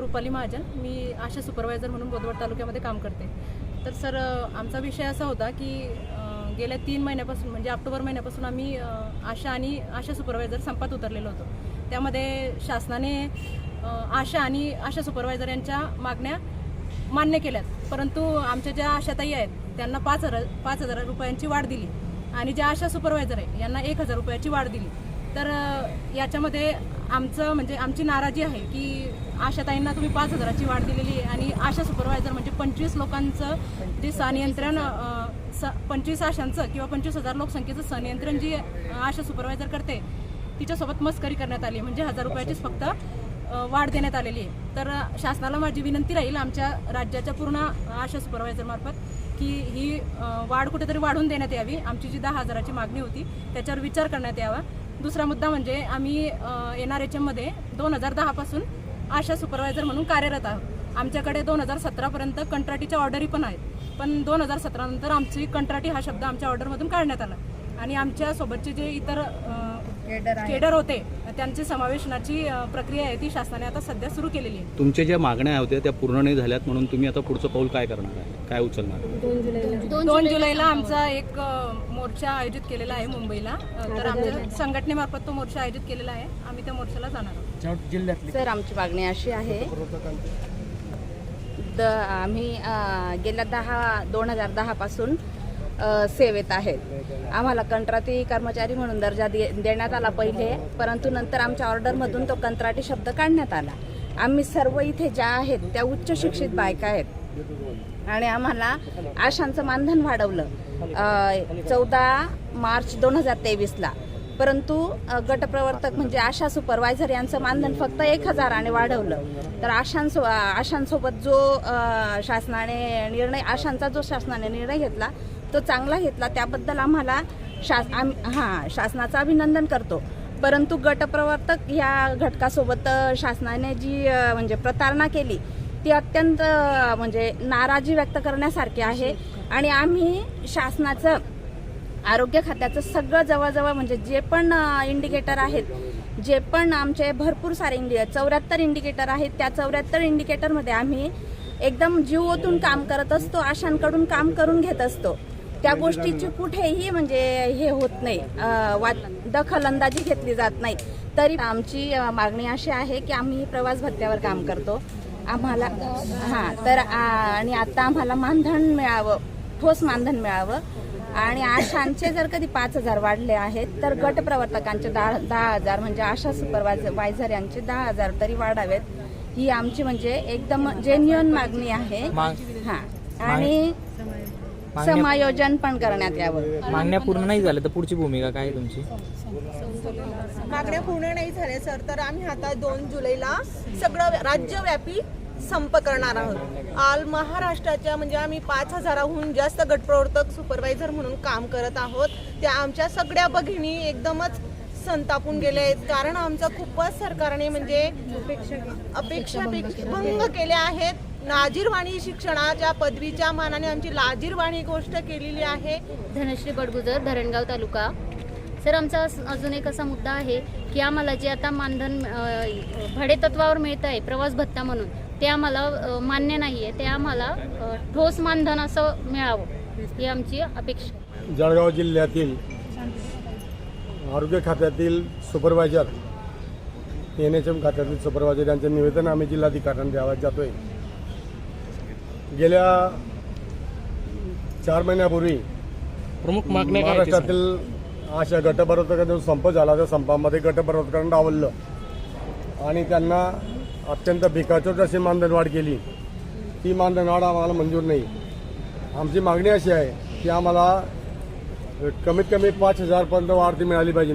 रुपाली महाजन. मी आशा सुपरवायझर म्हणून बोदवड तालुक्यामध्ये काम करते. तर सर आमचा विषय असा होता की गेल्या तीन महिन्यापासून म्हणजे ऑक्टोबर महिन्यापासून आम्ही आशा आणि आशा सुपरवायझर संपात उतरलेलो होतो. त्यामध्ये शासनाने आशा आणि आशा सुपरवायझर यांच्या मागण्या मान्य केल्यात. परंतु आमच्या ज्या आशाताई आहेत त्यांना पाच हजार पाच हजार रुपयांची वाढ दिली. आणि ज्या आशा सुपरवायझर आहे यांना एक हजार रुपयाची वाढ दिली. तर याच्यामध्ये आमचं म्हणजे आमची नाराजी आहे की आशाताईंना तुम्ही पाच हजाराची वाढ दिलेली आहे आणि आशा सुपरवायझर म्हणजे पंचवीस लोकांचं जे सनियंत्रण स पंचवीस आशांचं किंवा पंचवीस हजार लोकसंख्येचं सनियंत्रण जी आशा सुपरवायझर करते तिच्यासोबत मस्करी करण्यात आली म्हणजे हजार रुपयाचीच फक्त वाढ देण्यात आलेली आहे. तर शासनाला माझी विनंती राहील आमच्या राज्याच्या पूर्ण आशा सुपरवायझरमार्फत की ही वाढ कुठेतरी वाढून देण्यात यावी. आमची जी दहा हजाराची मागणी होती त्याच्यावर विचार करण्यात यावा. दुसरा मुद्दा म्हणजे आम्ही एन आर एच एममध्ये दोन हजार दहापासून आशा सुपरवायझर म्हणून कार्यरत आहोत. आमच्याकडे दोन हजार सतरापर्यंत कंत्राटीच्या ऑर्डरी पण आहेत. पण दोन हजार सतरा नंतर आमची कंत्राटी हा शब्द आमच्या ऑर्डरमधून काढण्यात आला. आणि आमच्या सोबतचे जे इतर केडर होते त्यांची समावेशनाची प्रक्रिया आहे ती शासनाने आता सध्या सुरू केलेली आहे. तुमच्या ज्या मागण्या होत्या त्या पूर्ण नाही झाल्यात म्हणून तुम्ही आता पुढचं पाऊल काय करणार आहे? काय उचलणार दोन जुलैला. आमचा एक मोर्चा आयोजित केलेला आहे मुंबईला. तर आमच्या संघटनेमार्फत तो मोर्चा आयोजित केलेला आहे. आम्ही त्या मोर्चाला जाणार आहोत. सर आमची मागणी अशी आहे. द आम्ही गेल्या दहा दोन हजार दहापासून सेवेत आहेत. आम्हाला कंत्राटी कर्मचारी म्हणून दर्जा दे देण्यात आला पहिले परंतु नंतर आमच्या ऑर्डरमधून तो कंत्राटी शब्द काढण्यात आला. आम्ही सर्व इथे ज्या आहेत त्या उच्च शिक्षित बायका आहेत. आणि आम्हाला आशांचं मानधन वाढवलं. चौदा मार्च दोन हजार तेवीसला. परंतु गटप्रवर्तक म्हणजे आशा सुपरवायझर यांचं मानधन फक्त एक हजाराने वाढवलं. तर आशांसो आशांसोबत जो शासनाने निर्णय आशांचा जो शासनाने निर्णय घेतला तो चांगला घेतला त्याबद्दल आम्हाला शास आम हां शासनाचं अभिनंदन करतो. परंतु गटप्रवर्तक या घटकासोबत शासनाने जी म्हणजे प्रतारणा केली ती अत्यंत म्हणजे नाराजी व्यक्त करण्यासारखी आहे. आणि आम्ही शासनाचं आरोग्य खात्याचं सगळं जवळजवळ म्हणजे जे पण इंडिकेटर आहेत जे पण आमचे भरपूर सारे इंडि चौऱ्याहत्तर इंडिकेटर आहेत त्या चौऱ्याहत्तर इंडिकेटरमध्ये आम्ही एकदम जीव ओतून काम करत असतो आशांकडून काम करून घेत असतो. त्या गोष्टीची कुठेही म्हणजे हे होत नाही. दखल अंदाजी घेतली जात नाही. तरी आमची मागणी अशी आहे की आम्ही प्रवास भत्त्यावर काम करतो. आम्हाला हां तर आणि आता आम्हाला मानधन मिळावं ठोस मानधन मिळावं. आणि आशांचे जर कधी पाच हजार वाढले आहेत तर गट प्रवर्तकांचे दहा दहा हजार म्हणजे आशा सुपरवायझर वायझर यांचे दहा हजार तरी वाढावेत. ही आमची म्हणजे एकदम जेन्युअन मागणी आहे. हा. आणि समायोजन पण करण्यात यावं. मागण्या पूर्ण नाही झाल्या तर पुढची भूमिका काय आहे तुमची? मागण्या पूर्ण नाही झाल्या सर. तर आम्ही आता दोन जुलैला सगळं राज्यव्यापी संप करणार आहोत. आल महाराष्ट्राच्या म्हणजे आम्ही पाच हजाराहून जास्त गटप्रवर्तक सुपरवायझर म्हणून काम करत आहोत. त्या आमच्या सगळ्या भगिनी एकदमच संतापून गेल्या आहेत. कारण आमचा खूपच सरकारने म्हणजे अपेक्षा भंग केल्या आहेत. लाजीरवाणी शिक्षणाच्या पदवीच्या मानाने आमची लाजीरवाणी गोष्ट केलेली आहे. धनश्री बडगुजर धरणगाव तालुका. सर आमचा अस- अजून एक असा मुद्दा आहे की आम्हाला जे आता मानधन अ, भाडेतत्वावर मिळतं आहे प्रवास भत्ता म्हणून ते आम्हाला मान्य नाही आहे ते आम्हाला ठोस मानधन असं मिळावं ही आमची अपेक्षा जळगाव जिल्ह्यातील आरोग्य खात्यातील सुपरवायझर एन एच एम खात्यातील सुपरवायझर यांचं निवेदन आम्ही जिल्हाधिकाऱ्यांना द्यावयात जातोय. गेल्या चार महिन्यापूर्वी प्रमुख मागण्या काय आहेत ते सांगा. महाराष्ट्रातील अशा गटप्रवर्तकांचा जो संप झाला त्या संपामध्ये गटप्रवर्तकांना डावललं. आणि त्यांना अत्यंत भिकाचोट अशी मानधनवाढ केली ती मानधनवाढ आम्हाला मंजूर नाही. आमची मागणी अशी आहे की आम्हाला कमीत कमी पाच हजारपर्यंत वाढ ती मिळाली पाहिजे.